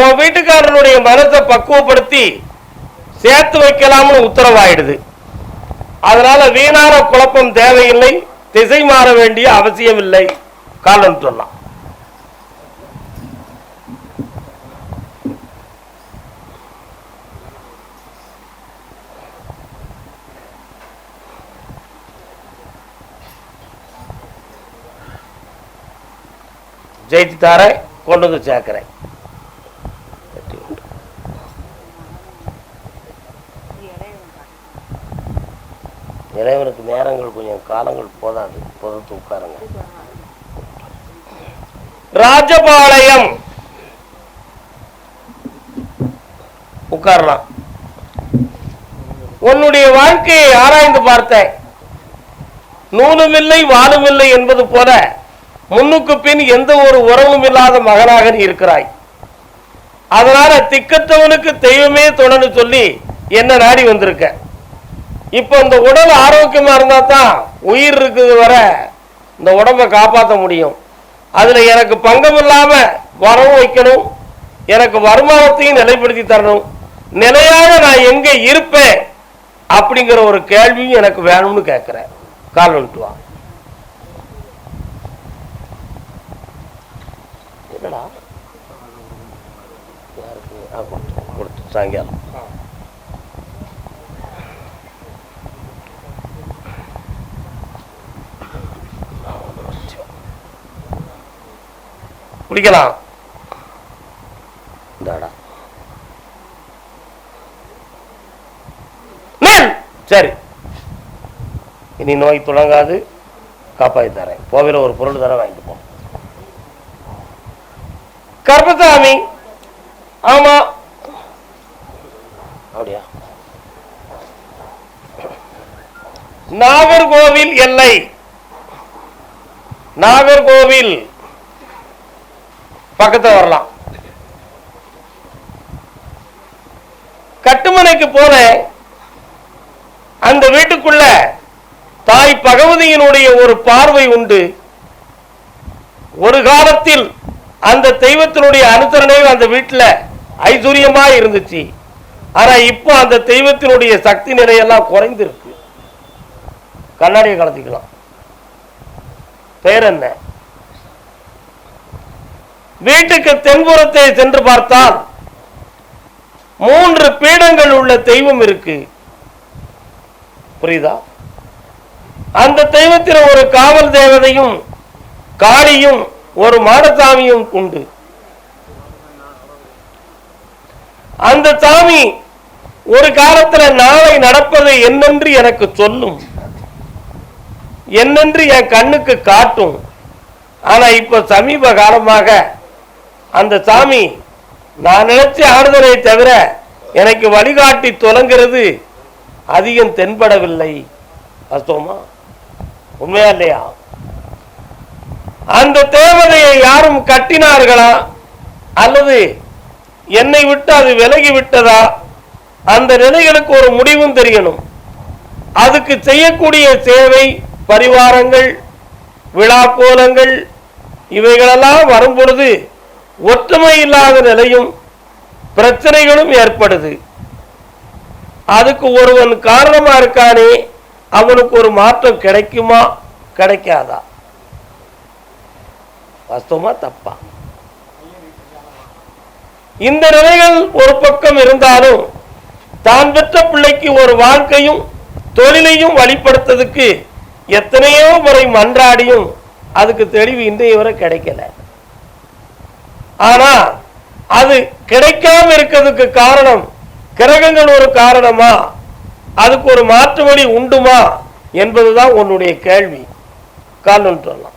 உன் வீட்டுக்காரனுடைய மனசை பக்குவப்படுத்தி சேர்த்து வைக்கலாம்னு உத்தரவாயிடுது. அதனால வீணான குழப்பம் தேவையில்லை திசை மாற வேண்டிய அவசியம் இல்லை காலம் சொல்லலாம். ஜெயித்து தார கொண்டு வந்து சேர்க்கிறேன். இறைவனுக்கு நேரங்கள் கொஞ்சம் காலங்கள் போதாது. பொறுத்து உட்காருங்க. ராஜபாளையம். உட்காரலாம். உன்னுடைய வாழ்க்கையை ஆராய்ந்து பார்த்தேன். நூலுமில்லை வாழுமில்லை என்பது போல முன்னுக்கு பின் எந்த ஒரு உறவும் இல்லாத மகனாக நீ இருக்கிறாய். அதனால திக்கத்தவனுக்கு தெய்வமே தொடர்ந்து சொல்லி என்ன நாடி வந்திருக்க. இப்போ இந்த உடல் ஆரோக்கியமா இருந்தா தான் உயிர் இருக்குது வர இந்த உடம்பை காப்பாற்ற முடியும். அதுல எனக்கு பங்கம் இல்லாம வரவும் வைக்கணும். எனக்கு வருமானத்தையும் நிலைப்படுத்தி தரணும். நிலையாக நான் எங்க இருப்பேன் அப்படிங்கிற ஒரு கேள்வியும் எனக்கு வேணும்னு கேட்கிறேன். கால் வந்துட்டு வா. என்னடா? கொடுத்து கொடுத்து சாயங்காலம். குடிக்கலாம் இந்தாடா. சரி. இனி நோய் தொடங்காது காப்பாற்றி தரேன். போவில ஒரு பொருள் தர வாங்கிட்டு போ. கர்பசாமி ஆமா. அப்படியா? நாகர்கோவில் எல்லை. நாகர்கோவில். பக்கத்தில் வரலாம். கட்டுமனைக்கு போன அந்த வீட்டுக்குள்ள தாய் பகவதியினுடைய ஒரு பார்வை உண்டு. ஒரு காலத்தில் அந்த தெய்வத்தினுடைய அனுசரணை அந்த வீட்டில் ஐஸ்வர்யமா இருந்துச்சு. ஆனா இப்போ அந்த தெய்வத்தினுடைய சக்தி நிலையெல்லாம் குறைந்திருக்கு. கண்ணாடியை கலத்திக்கலாம். பேர் என்ன? வீட்டுக்கு தென்புறத்தை சென்று பார்த்தால் மூன்று பீடங்கள் உள்ள தெய்வம் இருக்கு. புரியுதா? அந்த தெய்வத்தில் ஒரு காவல் தேவதையும் காளியும் ஒரு மாடசாமியும் உண்டு. அந்த சாமி ஒரு காலத்துல நாளை நடப்பது என்னென்று எனக்கு சொல்லும். என்னென்று என் கண்ணுக்கு காட்டும். ஆனா இப்ப சமீப காலமாக அந்த சாமி நான் நினைச்ச ஆடுதலை தவிர எனக்கு வழிகாட்டி தொலங்கிறது அதிகம் தென்படவில்லை. வாஸ்தவமா உண்மையா இல்லையா? அந்த தேவதையை யாரும் கட்டினார்களா? அல்லது என்னை விட்டு அது விலகி விட்டதா? அந்த நிலைகளுக்கு ஒரு முடிவும் தெரியணும். அதுக்கு செய்யக்கூடிய சேவை பரிவாரங்கள் விழாக்கோலங்கள் இவைகளெல்லாம் வரும் பொழுது ஒற்றுமை இல்லாத நிலையும் பிரச்சனைகளும் ஏற்படுது. அதுக்கு ஒருவன் காரணமா இருக்கானே அவனுக்கு ஒரு மாற்றம் கிடைக்குமா? கிடைக்காதா? வாஸ்தவமா தப்பா. இந்த நிலைகள் ஒரு பக்கம் இருந்தாலும் தான் பெற்ற பிள்ளைக்கு ஒரு வாழ்க்கையும் தொழிலையும் வழிபடுத்ததுக்கு எத்தனையோ முறை மன்றாடியும் அதுக்கு தெளிவு இன்றைய வரை கிடைக்கல. ஆனா அது கிடைக்காம இருக்கிறதுக்கு காரணம் கிரகங்கள் ஒரு காரணமா? அதுக்கு ஒரு மாற்று வழி உண்டுமா? என்பதுதான் உன்னுடைய கேள்வி. காரணம் சொல்லலாம்.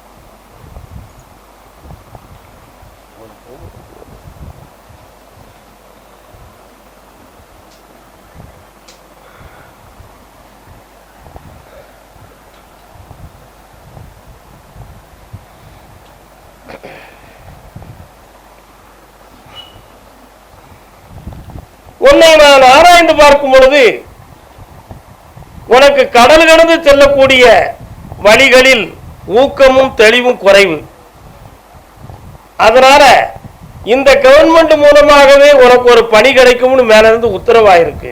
உன்னை நான் ஆராய்ந்து பார்க்கும் பொழுது உனக்கு கடல் கடந்து செல்லக்கூடிய வழிகளில் ஊக்கமும் தெளிவும் குறைவு. அதனால இந்த கவர்மெண்ட் மூலமாகவே உனக்கு ஒரு பணி கிடைக்கும்னு மேலிருந்து உத்தரவாயிருக்கு.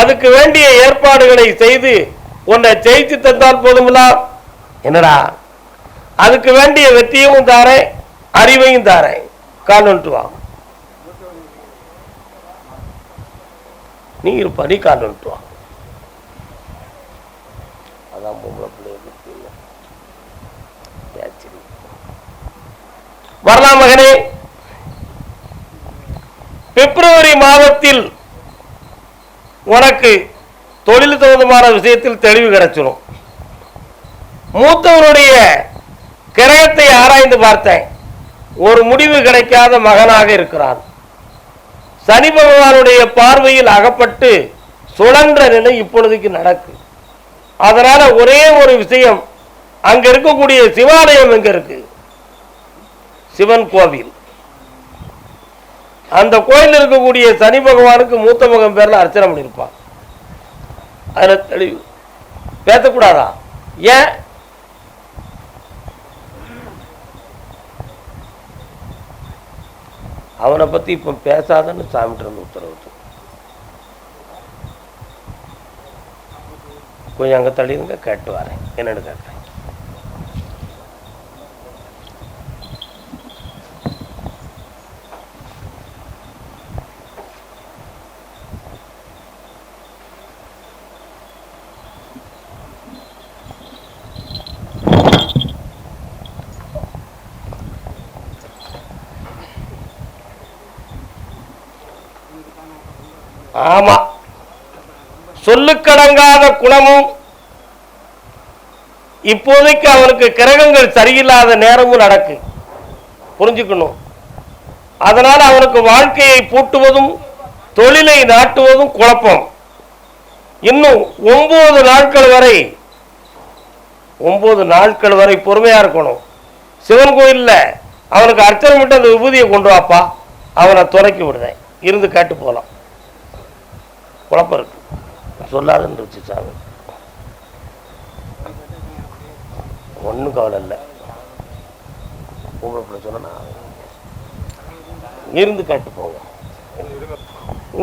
அதுக்கு வேண்டிய ஏற்பாடுகளை செய்து உன்னை ஜெயித்து தந்தால் போதுமில்ல என்னடா? அதுக்கு வேண்டிய வெற்றியும் தாரேன் அறிவையும் தாரேன். கால் வா நீர் இருப்பா நீ அதான் பொம்பளை வரலாம் மகனே. பிப்ரவரி மாதத்தில் உனக்கு தொழில் சம்பந்தமான விஷயத்தில் தெளிவு கிடைச்சிடும் மூத்தவனுடைய கிரகத்தை ஆராய்ந்து பார்த்தேன். ஒரு முடிவு கிடைக்காத மகனாக இருக்கிறான். சனி பகவானுடைய பார்வையில் அகப்பட்டு சுழன்ற நிலை இப்பொழுதுக்கு நடக்கு. அதனால ஒரே ஒரு விஷயம் அங்க இருக்கக்கூடிய சிவாலயம் எங்க இருக்கு? சிவன் கோவில். அந்த கோயில் இருக்கக்கூடிய சனி பகவானுக்கு மூத்த மகன் பேர்ல அர்ச்சனை பண்ணியிருப்பான் அதுல தெளிவு. பேசக்கூடாதா? ஏன்? அவனை பத்தி இப்போ பேசாதன்னு சாமிட்டு இருந்து உத்தரவு கொஞ்சம் அங்க தள்ளிருங்க கேட்டு வரேன். என்னென்னு கேட்குறேன் ஆமா சொல்லுக்கடங்காத குணமும் இப்போதைக்கு அவனுக்கு கிரகங்கள் சரியில்லாத நேரமும் நடக்கு. புரிஞ்சுக்கணும். அதனால் அவனுக்கு வாழ்க்கையை பூட்டுவதும் தொழிலை நாட்டுவதும் குழப்பம். இன்னும் ஒன்பது நாட்கள் வரை ஒன்பது நாட்கள் வரை பொறுமையாக இருக்கணும். சிவன் கோயிலில் அவனுக்கு அர்ச்சனை விட்டு அந்த விபூதியை கொண்டு வாப்பா. அவனை துறக்கி விடுறேன். இருந்து கேட்டு போகலாம் குழப்பம் இருக்கு. சொல்லாதுன்னு இருந்துச்சு சாமி ஒன்றும் கவலை இல்லை. உங்களை சொன்னா இருந்து காட்டு போங்க.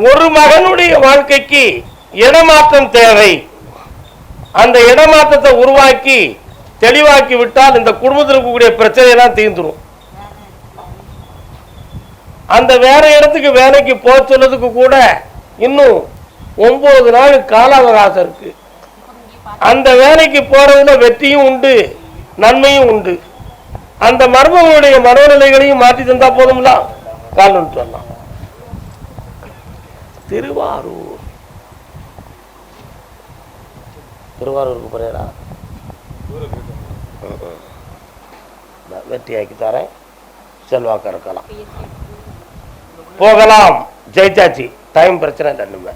ஒரு மகனுடைய வாழ்க்கைக்கு இடமாற்றம் தேவை. அந்த இடமாற்றத்தை உருவாக்கி தெளிவாக்கி விட்டால் இந்த குடும்பத்தில் இருக்கக்கூடிய பிரச்சனையெல்லாம் தீர்ந்துடும் அந்த வேற இடத்துக்கு வேலைக்கு போக சொன்னதுக்கு கூட இன்னும் ஒன்பது நாள் கால அவகாசம் இருக்கு. அந்த வேலைக்கு போறதுல வெற்றியும் உண்டு நன்மையும் உண்டு. அந்த மர்மங்களுடைய மனோநிலைகளையும் மாற்றி தந்தா போதும்ல? காலம் சொல்லலாம் திருவாரூர். திருவாரூருக்கு போறேடா வெற்றியாக்கி தரேன். செல்வாக்கு இருக்கலாம். போகலாம். ஜெயிச்சாச்சு டைம் பிரச்சனை இல்லை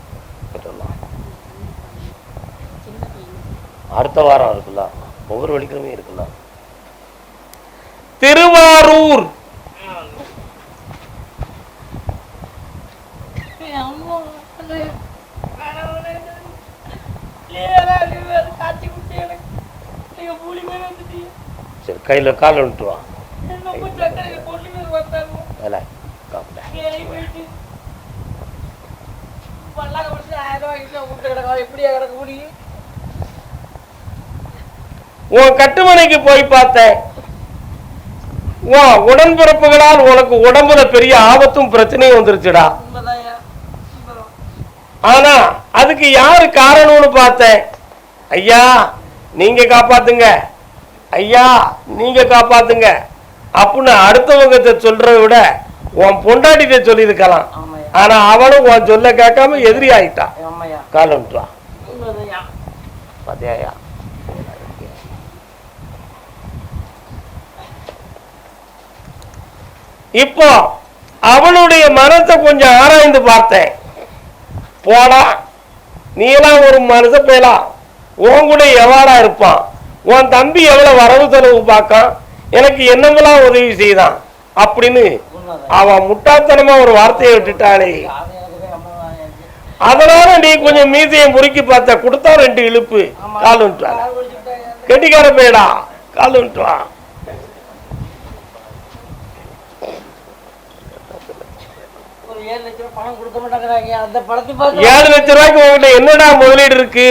அடுத்த வாரம் இருக்குல்ல. ஒவ்வொரு வெள்ளிக்கிழமையும் இருக்குல்ல. திருவாரூர். அம்மா அது கடவுளே. இல்லையா, நீ வேற காட்சி உன் கட்டுமனைக்கு போய் பார்த்தேன். உன் உடன்பிறப்புகளால் உனக்கு உடம்புல பெரிய ஆபத்தும் பிரச்சனையும் வந்துருச்சுடா. ஆனா அதுக்கு யாரு காரணம்னு பார்த்தேன்? ஐயா நீங்க காப்பாத்துங்க. ஐயா நீங்க காப்பாத்துங்க. அப்படின்னு அடுத்தவங்க சொல்றதை விட உன் பொண்டாட்டிட்ட சொல்லியிருக்கலாம். ஆனா அவனும் உன் சொல்ல கேட்காம எதிரி ஆயிட்டான். காலம்ட்டான். பாத்தியாயா இப்போ அவனுடைய மனத்தை கொஞ்சம் ஆராய்ந்து பார்த்தேன். போடா நீ எல்லாம் ஒரு மனச போயலாம் உன் கூட எவாடா இருப்பான்? உன் தம்பி எவ்வளவு வரவு செலவு பார்க்கான்? எனக்கு என்னமெல்லாம் உதவி செய்தான்? அப்படின்னு அவன் முட்டாத்தனமா ஒரு வார்த்தையை விட்டுட்டானே. அதனால நீ கொஞ்சம் மீசையை முறுக்கி பார்த்த கொடுத்தா ரெண்டு இழுப்பு. ஆமா. கால் கெட்டிக்கார பேடா கால் விட்டுவான் ஏழு லட்ச ரூபா பணம் கொடுக்க மாட்டாங்கிறாங்க. அந்த படத்தை பார்த்து ஏழு லட்ச ரூபாய்க்கு உங்ககிட்ட என்னடா முதலீடு இருக்கு?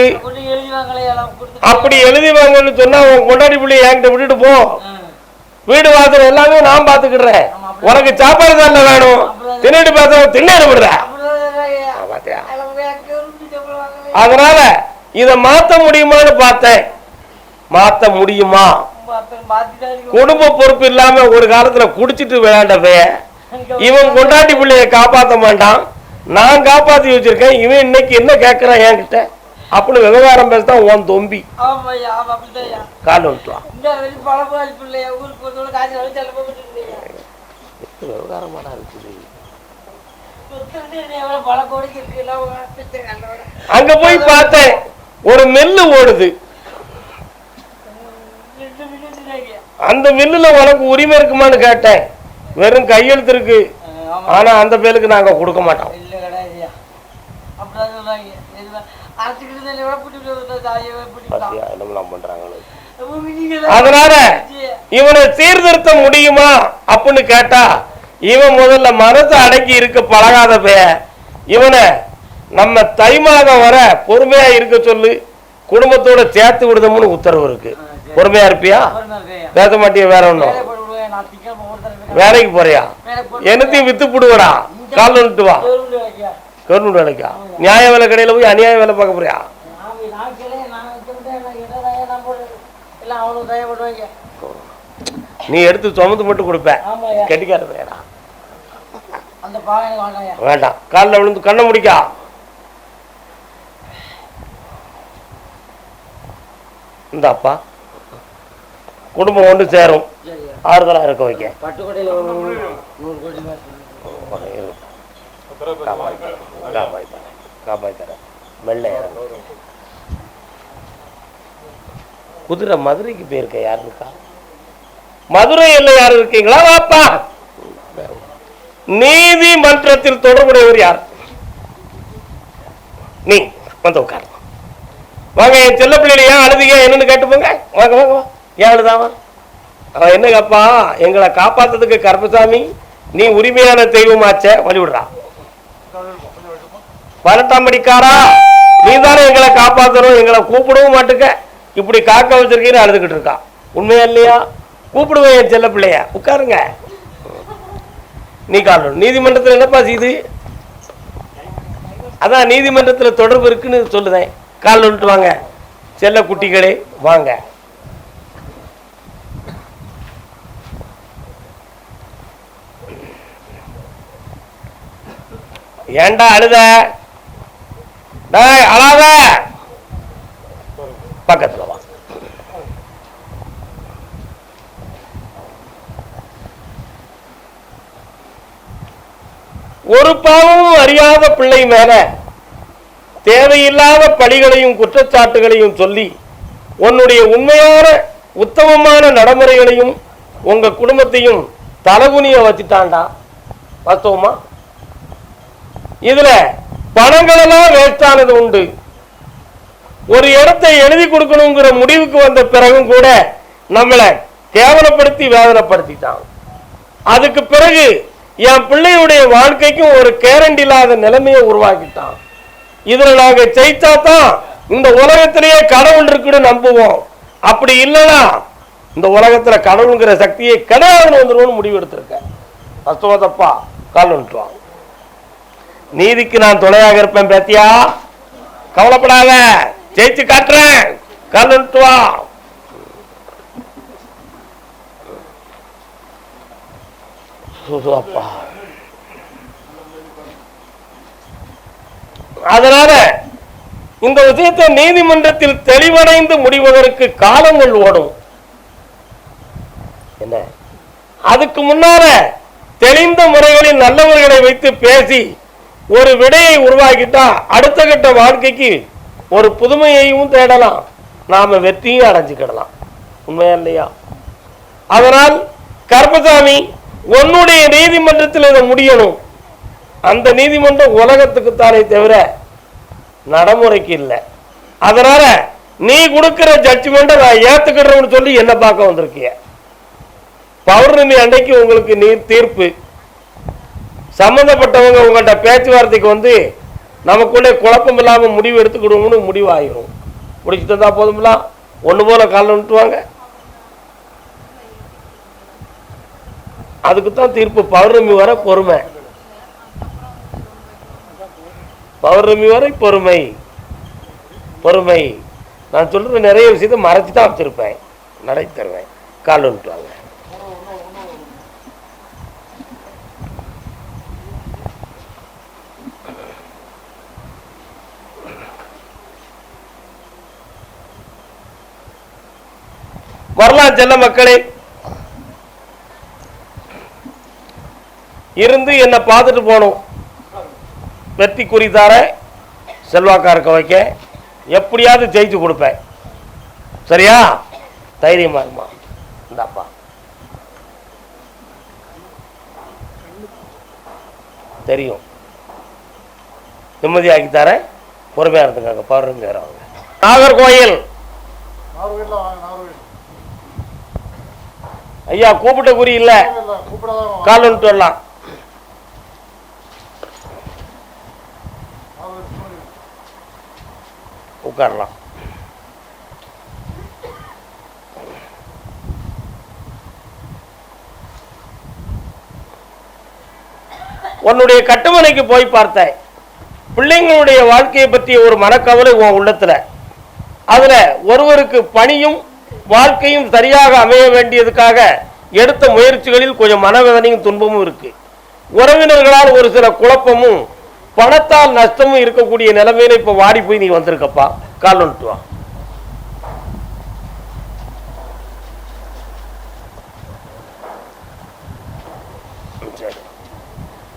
அப்படி எழுதி வாங்கன்னு சொன்னா உன் கொண்டாடி பிள்ளை என்கிட்ட விட்டுட்டு போ. வீடு வாசல் எல்லாமே நான் பாத்துக்கிடுறேன் உனக்கு சாப்பாடு தானே வேணும். தின்னுட்டு பார்த்தா தின்னு விடுற. அதனால இத மாத்த முடியுமான்னு பார்த்தேன். மாத்த முடியுமா? குடும்ப பொறுப்பு இல்லாம ஒரு காலத்துல குடிச்சிட்டு விளையாண்டவே இவன் கொண்டாட்டி பிள்ளைய காப்பாத்த மாட்டான். நான் காப்பாத்தி வச்சிருக்கேன். இவன் இன்னைக்கு என்ன கேட்கறான் என்கிட்ட? அப்படின்னு விவகாரம் பேசதான் உன் தொம்பி. கால் விவகாரமாடா இருக்குது. அங்க போய் பார்த்தேன். ஒரு மில்லு ஓடுது. அந்த மில்லுல உனக்கு உரிமை இருக்குமான்னு கேட்டேன். வெறும் கையெழுத்து இருக்கு ஆனா அந்த பேருக்கு நாங்க கொடுக்க மாட்டோம். அதனால இவனை சீர்திருத்த முடியுமா அப்படின்னு கேட்டா இவன் முதல்ல மனசை அடக்கி இருக்க பழகாத பைய. இவனை நம்ம தை மாதம் வர பொறுமையா இருக்க சொல்லு. குடும்பத்தோட சேர்த்து விடுதோம்னு உத்தரவு இருக்கு. பொறுமையா இருப்பியா? பேச மாட்டியா வேற ஒருத்தர் வேலைக்கு போறியா? என்னத்தையும் வித்து புடுவடா கால் வந்துட்டு வா. கவர்மெண்ட் வேலைக்கா. நியாய வேலை கடையில போய் அநியாய வேலை பார்க்க போறியா? நீ எடுத்து சுமந்து மட்டும் கொடுப்ப. கெட்டிக்கார வேடா வேண்டாம் காலில் விழுந்து கண்ணை முடிக்கா. இந்தாப்பா குடும்பம் ஒன்று சேரும். ஆறுதலாக இருக்க வைக்க. தரேன். தரேன். மெல்ல இறங்கு. குதிரை மதுரைக்கு போயிருக்க யார் இருக்கா மதுரையில் யார் இருக்கீங்களா? வாப்பா! நீதிமன்றத்தில் தொடர்புடையவர் யார்? நீ வந்து உட்காரு. வாங்க என் செல்ல ஏன் அழுதிங்க என்னன்னு கேட்டு போங்க. வாங்க வாங்க வா. ஏன் அழுதாவா? என்னங்கப்பா எங்களை காப்பாத்துறதுக்கு கருப்பசாமி நீ உரிமையான தெய்வமாச்ச வழிவிடுறா பதினெட்டாம் படிக்காரா நீ தானே எங்களை காப்பாத்துறோம் எங்களை கூப்பிடவும் மாட்டுக்க. இப்படி காக்க வச்சிருக்கீன்னு அழுதுகிட்டு இருக்கா. உண்மையா இல்லையா? கூப்பிடுவேன் என் செல்ல பிள்ளைய. உட்காருங்க. நீ காரணம் நீதிமன்றத்தில் என்னப்பா செய்து? அதான் நீதிமன்றத்தில் தொடர்பு இருக்குன்னு சொல்லுதேன். கால் வாங்க. செல்ல குட்டிகளே வாங்க. ஏன்டா அழுத? டேய் அழாத. பக்கத்துல வா. ஒரு பாவமும் அறியாத பிள்ளை மேல தேவையில்லாத பழிகளையும் குற்றச்சாட்டுகளையும் சொல்லி உன்னுடைய உண்மையான உத்தமமான நடைமுறைகளையும் உங்க குடும்பத்தையும் தலகுனிய வச்சுட்டான்டா. வாஸ்தவமா? இதுல பணங்களெல்லாம் வேஸ்டானது உண்டு. ஒரு இடத்தை எழுதி கொடுக்கணுங்கிற முடிவுக்கு வந்த பிறகும் கூட நம்மளை கேவலப்படுத்தி வேதனைப்படுத்திட்டான். அதுக்கு பிறகு என் பிள்ளையுடைய வாழ்க்கைக்கும் ஒரு கேரண்ட் இல்லாத நிலைமையை உருவாக்கிட்டான். இதுல நாங்க ஜெயிச்சா தான் இந்த உலகத்திலேயே கடவுள் இருக்குன்னு நம்புவோம். அப்படி இல்லைன்னா இந்த உலகத்துல கடவுளுங்கிற சக்தியை கிடையாதுன்னு வந்துருவோம்னு முடிவு எடுத்திருக்கேன் அஸ்தோதப்பா கால் வந்துட்டுவான் நீதிக்கு நான் துணையாக இருப்பேன் பேத்தியா. கவலைப்படாத. ஜெயிச்சு காட்டுறேன். கால் வா. அதனால இந்த விஷயத்தை நீதிமன்றத்தில் தெளிவடைந்து முடிவதற்கு காலங்கள் ஓடும். என்ன? அதுக்கு முன்னால தெளிந்த முறைகளில் நல்லவர்களை வைத்து பேசி ஒரு விடையை உருவாக்கிட்டா அடுத்த கட்ட வாழ்க்கைக்கு ஒரு புதுமையையும் தேடலாம். நாம வெற்றியும் அடைஞ்சுக்கிடலாம். உண்மையா இல்லையா? அதனால் கருப்பசாமி உன்னுடைய நீதிமன்றத்தில் இதை முடியணும். அந்த நீதிமன்றம் உலகத்துக்குத்தானே தவிர நடைமுறைக்கு இல்லை. அதனால நீ கொடுக்கிற ஜட்ஜ்மெண்ட்டை நான் ஏற்றுக்கிறேன்னு சொல்லி என்ன பார்க்க வந்திருக்கிய? பௌர்ணமி அன்னைக்கு உங்களுக்கு நீர் தீர்ப்பு. சம்மந்தப்பட்டவங்க உங்கள்கிட்ட பேச்சுவார்த்தைக்கு வந்து நமக்குள்ளே குழப்பம் இல்லாமல் முடிவு எடுத்துக்கிடுவோம்னு முடிவு ஆயிரும் முடிச்சு தந்தா போதுங்களா ஒன்று போல காலில் விட்டுவாங்க அதுக்கு தான் தீர்ப்பு. பௌர்ணமி வரை பொறுமை. பௌர்ணமி வரை பொறுமை. பொறுமை. நான் சொல்கிற நிறைய விஷயத்தை மறைச்சி தான் வச்சுருப்பேன். நடத்தி தருவேன் கால் விட்டுவாங்க வரலாம் செல்ல மக்களே. இருந்து என்னை பார்த்துட்டு போகணும். வெற்றி குறித்தார செல்வாக்கா இருக்க வைக்க எப்படியாவது ஜெயிச்சு கொடுப்பேன். சரியா? தைரியமா இருமா. இந்தாப்பா. தெரியும். நிம்மதியாக்கி தரேன் பொறுமையாக இருந்துக்காங்க. பௌர்ணமி நாகர்கோயில் நாகர்கோயில் ஐயா கூப்பிட்ட குறி இல்ல. கால் வந்துட்டு வரலாம். உட்காரலாம். உன்னுடைய கட்டுமனைக்கு போய் பார்த்தேன். பிள்ளைங்களுடைய வாழ்க்கையை பற்றிய ஒரு மனக்கவலை உன் உள்ளத்துல. அதுல ஒருவருக்கு பணியும் வாழ்க்கையும் சரியாக அமைய வேண்டியதுக்காக எடுத்த முயற்சிகளில் கொஞ்சம் மனவேதனையும் துன்பமும் இருக்கு. உறவினர்களால் ஒரு சில குழப்பமும் பணத்தால் நஷ்டமும் இருக்கக்கூடிய நிலைமையில இப்ப வாடி போய் நீ வந்திருக்கப்பா. கால் வந்துட்டு வா.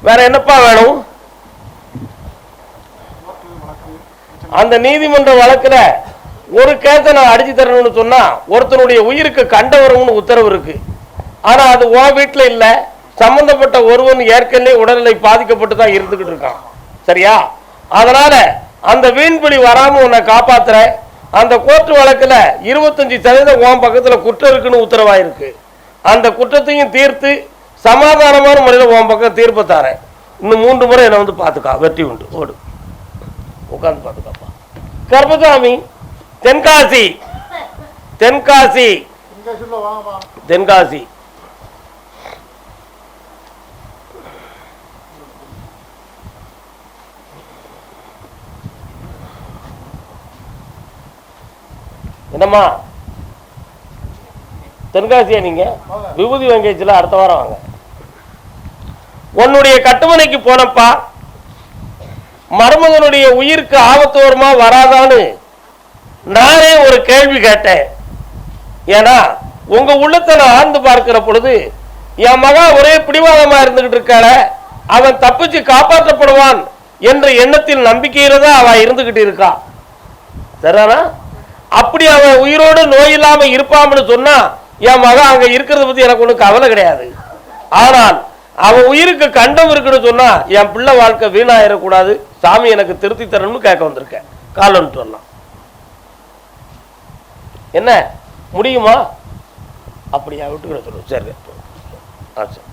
வேற என்னப்பா வேணும்? அந்த நீதிமன்ற வழக்குல ஒரு கேத்தை நான் அடிச்சு தரணும்னு சொன்னா ஒருத்தனுடைய உயிருக்கு கண்டவரம்னு உத்தரவு இருக்கு. ஆனா அது உன் வீட்டில் இல்லை. சம்பந்தப்பட்ட ஒருவன் ஏற்கனவே உடல்நிலை பாதிக்கப்பட்டு தான் இருந்துகிட்டு இருக்கான். சரியா? அதனால அந்த வீண்பிடி வராம உன்னை காப்பாத்துற அந்த கோர்ட்டு வழக்கில் இருபத்தஞ்சு சதவீதம் உன் பக்கத்தில் குற்றம் இருக்குன்னு உத்தரவாயிருக்கு. அந்த குற்றத்தையும் தீர்த்து சமாதானமான முறையில் உன் பக்கம் தீர்ப்பு தாரேன். இன்னும் மூன்று முறை என்னை வந்து பார்த்துக்கா. வெற்றி உண்டு. ஓடு. உட்காந்து பார்த்துக்காப்பா கர்பசாமி தென்காசி. தென்காசி. தென்காசி. என்னம்மா? தென்காசியா நீங்க? விபூதி வெங்கேஜில் அடுத்த வாரம் வாங்க. உன்னுடைய கட்டுமனைக்கு போனப்பா மருமகனுடைய உயிருக்கு ஆபத்து வருமா வராதான்னு நானே ஒரு கேள்வி கேட்டேன். ஏன்னா உங்க உள்ளத்தை நான் ஆழ்ந்து பார்க்கிற பொழுது என் மகா ஒரே பிடிவாதமா இருந்துகிட்டு இருக்காள அவன் தப்பிச்சு காப்பாற்றப்படுவான் என்ற எண்ணத்தில் நம்பிக்கையில தான் அவன் இருந்துகிட்டு இருக்கா. சரிதானா? அப்படி அவன் உயிரோடு நோய் இல்லாம இருப்பான்னு சொன்னா என் மகன் அங்க இருக்கிறத பத்தி எனக்கு ஒன்றும் கவலை கிடையாது. ஆனால் அவன் உயிருக்கு கண்டம் இருக்குன்னு சொன்னா என் பிள்ளை வாழ்க்கை வீணாயிடக்கூடாது சாமி எனக்கு திருத்தி தரணும்னு கேட்க வந்திருக்கேன். கால் வந்துட்டு என்ன முடியுமா? அப்படியா விட்டுக்கிற சொல்லு. சரி ஆ சரி.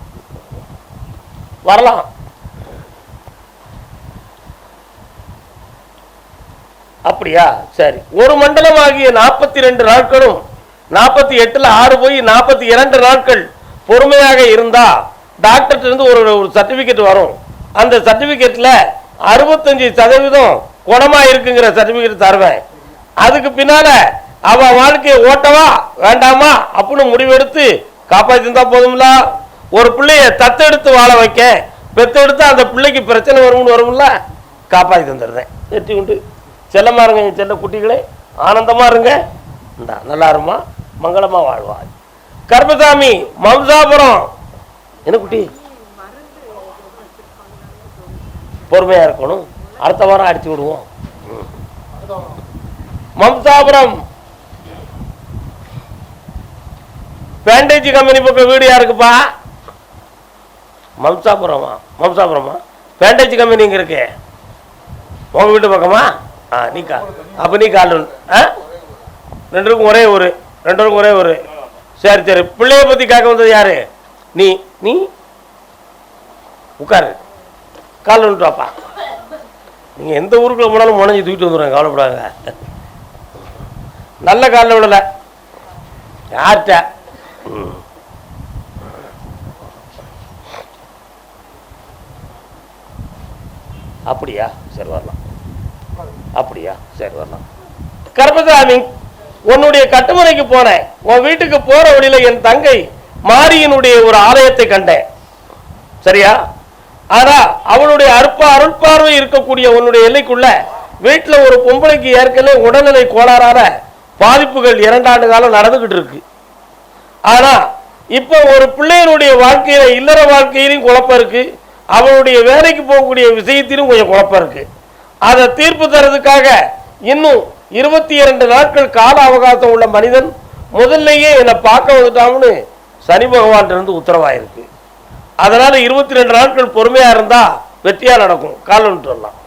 வரலாம். அப்படியா? சரி. ஒரு மண்டலம் ஆகிய நாற்பத்தி ரெண்டு நாட்களும் நாற்பத்தி எட்டுல ஆறு போய் நாற்பத்தி இரண்டு நாட்கள் பொறுமையாக இருந்தா டாக்டர்கிட்ட இருந்து ஒரு ஒரு சர்டிபிகேட் வரும். அந்த சர்டிபிகேட்ல அறுபத்தஞ்சு சதவீதம் குணமா இருக்குங்கிற சர்டிபிகேட் தருவேன். அதுக்கு பின்னால அவ வாழ்க்கையை ஓட்டவா? வேண்டாமா? அப்படின்னு முடிவெடுத்து காப்பாத்திருந்தா போதும்ல. ஒரு பிள்ளைய தத்தெடுத்து வாழ வைக்க பெத்தெடுத்து அந்த பிள்ளைக்கு பிரச்சனை வரும்னு வரும்ல. காப்பாத்தி தந்துடுறேன். வெற்றி உண்டு. செல்லமா இருங்க என் செல்ல குட்டிகளே. ஆனந்தமா இருங்க. இந்தா நல்லா இருமா? மங்களமா வாழ்வா. கருப்பசாமி மம்சாபுரம். என்ன குட்டி? பொறுமையா இருக்கணும். அடுத்த வாரம் அடிச்சு விடுவோம். மம்சாபுரம். பேண்டேஜ் கம்பெனி பக்கம் வீடு யாருக்குப்பா? மம்சாபுரமா? மம்சாபுரமா? பேண்டேஜ் கம்பெனி இங்க இருக்கு? உங்க வீட்டு பக்கமா? ஆ நீ கா அப்போ நீ கால் ஆ? ரெண்டுக்கும் ஒரே ஒரு ரெண்டுக்கும் ஒரே ஒரு சரி சரி. பிள்ளைய பற்றி கேட்க வந்தது யாரு? நீ நீ? உட்காரு. கால் வந்துட்டு வாப்பா. நீங்கள் எந்த ஊருக்குள்ள போனாலும் முனைஞ்சி தூக்கிட்டு வந்துடுவேன் கவலைப்படாத. நல்ல காலில் விடலை. யார்கிட்ட? அப்படியா? சரி வரலாம். அப்படியா? சரி வரலாம். கர்மசாமி உன்னுடைய கட்டுமனைக்கு போனேன். உன் வீட்டுக்கு போற வழியில என் தங்கை மாரியினுடைய ஒரு ஆலயத்தை கண்டேன். சரியா? ஆனா அவளுடைய அற்ப அருட்பார்வை இருக்கக்கூடிய உன்னுடைய எல்லைக்குள்ள வீட்டுல ஒரு பொம்பளைக்கு ஏற்கனவே உடல்நிலை கோளாறான பாதிப்புகள் இரண்டாண்டு காலம் நடந்துகிட்டு இருக்கு. ஆனா இப்போ ஒரு பிள்ளையினுடைய வாழ்க்கையில இல்லற வாழ்க்கையிலும் குழப்பம் இருக்கு. அவனுடைய வேலைக்கு போகக்கூடிய விஷயத்திலும் கொஞ்சம் குழப்பம் இருக்கு. அதை தீர்ப்பு தரதுக்காக இன்னும் இருபத்தி இரண்டு நாட்கள் கால அவகாசம் உள்ள மனிதன் முதல்லயே என்னை பார்க்க வந்துட்டாங்கன்னு சனி பகவான் இருந்து உத்தரவாயிருக்கு. அதனால இருபத்தி ரெண்டு நாட்கள் பொறுமையா இருந்தா வெற்றியா நடக்கும். கால் வந்துட்டு வரலாம்.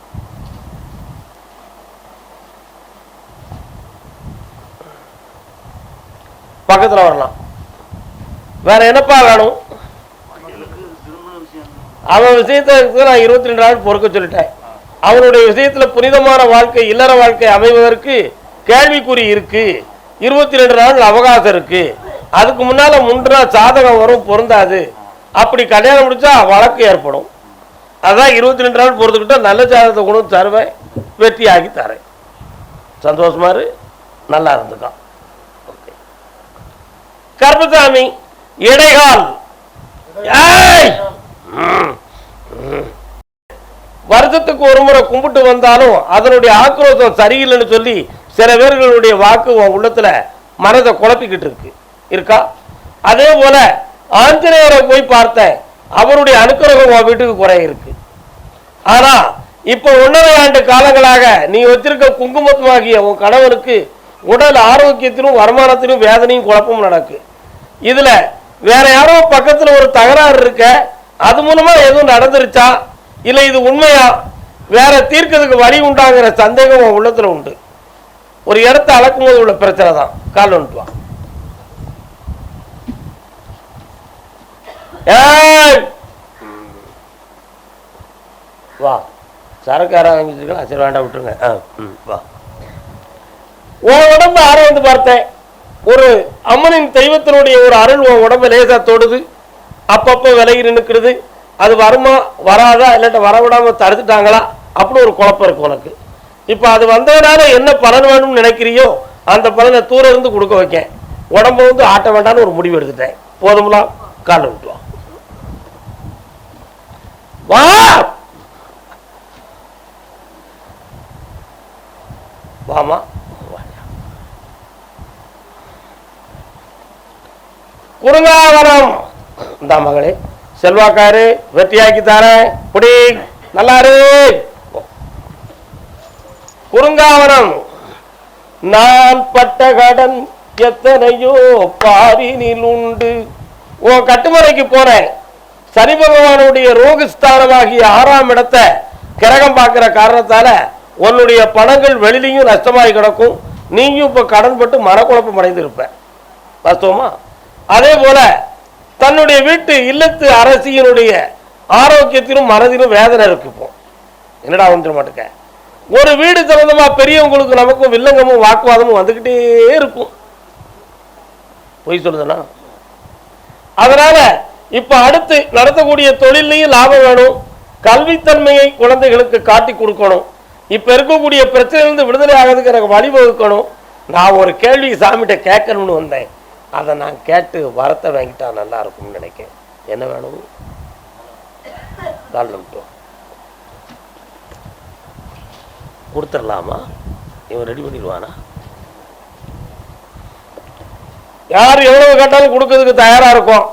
பக்கத்துல வரலாம். வேற என்னப்பா வேணும்? அவன் விஷயத்தை நான் இருபத்தி ரெண்டு நாள் பொறுக்க சொல்லிட்டேன். அவனுடைய விஷயத்துல புனிதமான வாழ்க்கை இல்லற வாழ்க்கை அமைவதற்கு கேள்விக்குறி இருக்கு. இருபத்தி ரெண்டு நாள் அவகாசம் இருக்கு. அதுக்கு முன்னால முன்றுனா சாதகம் வரும் பொருந்தாது. அப்படி கல்யாணம் முடிச்சா வழக்கு ஏற்படும். அதான் இருபத்தி ரெண்டு நாள் பொறுத்துக்கிட்டா நல்ல ஜாதகத்தை கொண்டு தருவேன் வெற்றி ஆகி தரேன். சந்தோஷமா இரு நல்லா இருந்துக்கான் ஓகே. இடைகால். வருஷத்துக்கு ஒரு முறை கும்பிட்டு வந்தாலும் அதனுடைய ஆக்ரோஷம் சரியில்லைன்னு சொல்லி சில பேர்களுடைய வாக்கு உன் உள்ளத்துல மனதை குழப்பிக்கிட்டு இருக்கு. இருக்கா? அதே போல ஆஞ்சநேயரை போய் பார்த்தேன். அவருடைய அனுக்கிரகம் உன் வீட்டுக்கு குறைய இருக்கு. ஆனா இப்ப ஒன்றரை ஆண்டு காலங்களாக நீ வச்சிருக்க குங்குமத்துமாகிய உன் கணவனுக்கு உடல் ஆரோக்கியத்திலும் வருமானத்திலும் வேதனையும் குழப்பமும் நடக்கு. இதுல வேற யாரோ பக்கத்துல ஒரு தகராறு இருக்க அது மூலமா எதுவும் நடந்துருச்சா? இல்லை இது உண்மையா? வேற தீர்க்கிறதுக்கு வழி உண்டாங்கிற சந்தேகம் உன் உள்ளத்துல உண்டு. ஒரு இடத்த அளக்கும் போது உள்ள பிரச்சனை தான். கால் வந்துட்டு வா. சரக்கார வா. சரக்கு சரி வேண்டாம் விட்டுருங்க. ஆ ம் வா. உன் உடம்பு ஆரோந்து பார்த்தேன். ஒரு அம்மனின் தெய்வத்தினுடைய ஒரு அருள் உன் உடம்பு லேசாக தொடுது. அப்பப்போ விலகி நின்னுக்கிறது. அது வருமா வராதா இல்லாட்ட வரவிடாமல் தடுத்துட்டாங்களா? அப்படின்னு ஒரு குழப்பம் இருக்கும் உனக்கு. இப்போ அது வந்ததுனால என்ன பலன் வேணும்னு நினைக்கிறியோ அந்த பலனை தூர இருந்து கொடுக்க வைக்கேன். உடம்பு வந்து ஆட்ட வேண்டாம்னு ஒரு முடிவு எடுத்துட்டேன். போதும்லாம் காலை விட்டுவான் வா! வாமா. குறுங்காவரம் இந்த மகளே செல்வாக்காரு வெற்றியாக்கி தாரேன். புடி நல்லாரு. குறுங்காவனம் நான் பட்ட கடன் எத்தனையோ பாரினில் உண்டு. உன் கட்டுமுறைக்கு போறேன். சனி பகவானுடைய ரோகஸ்தானமாகிய ஆறாம் இடத்தை கிரகம் பார்க்கிற காரணத்தால உன்னுடைய பணங்கள் வெளிலையும் நஷ்டமாகி கிடக்கும். நீயும் இப்ப கடன்பட்டு மனக்குழப்பம் அடைந்திருப்ப. வாஸ்தவமா? அதே போல தன்னுடைய வீட்டு இல்லத்து அரசியனுடைய ஆரோக்கியத்திலும் மனதிலும் வேதனை இருக்குப்போம் என்னடா வந்துட மாட்டேங்க ஒரு வீடு சம்பந்தமா பெரியவங்களுக்கு நமக்கும் வில்லங்கமும் வாக்குவாதமும் வந்துக்கிட்டே இருக்கும். பொய் சொல்லுதுன்னா? அதனால இப்ப அடுத்து நடத்தக்கூடிய தொழிலையும் லாபம் வேணும். கல்வித்தன்மையை குழந்தைகளுக்கு காட்டி கொடுக்கணும். இப்ப இருக்கக்கூடிய பிரச்சனையிலிருந்து விடுதலை ஆகிறதுக்கு எனக்கு வழிவகுக்கணும். நான் ஒரு கேள்வி சாமிகிட்ட கேட்கணும்னு வந்தேன். அதை நான் கேட்டு வரத்தை வாங்கிட்டா நல்லா இருக்கும்னு நினைக்கிறேன். என்ன வேணும்? கால் நம்பிட்டு கொடுத்துடலாமா? இவன் ரெடி பண்ணிடுவானா? யார் எவ்வளவு கேட்டாலும் கொடுக்கறதுக்கு தயாரா இருக்கும்.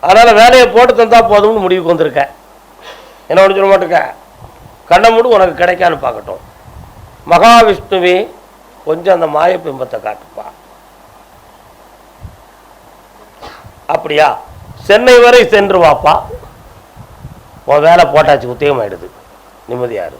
அதனால வேலையை போட்டு தந்தா போதும்னு முடிவுக்கு வந்திருக்கேன். என்ன ஒன்று சொல்ல மாட்டேங்க? கண்ணை மூடு உனக்கு கிடைக்கான்னு பார்க்கட்டும். மகாவிஷ்ணுவே கொஞ்சம் அந்த மாய பிம்பத்தை காட்டுப்பா. அப்படியா? சென்னை வரை சென்று வாப்பா. உன் வேலை போட்டாச்சு உத்தியமாயிடுது நிம்மதியாரு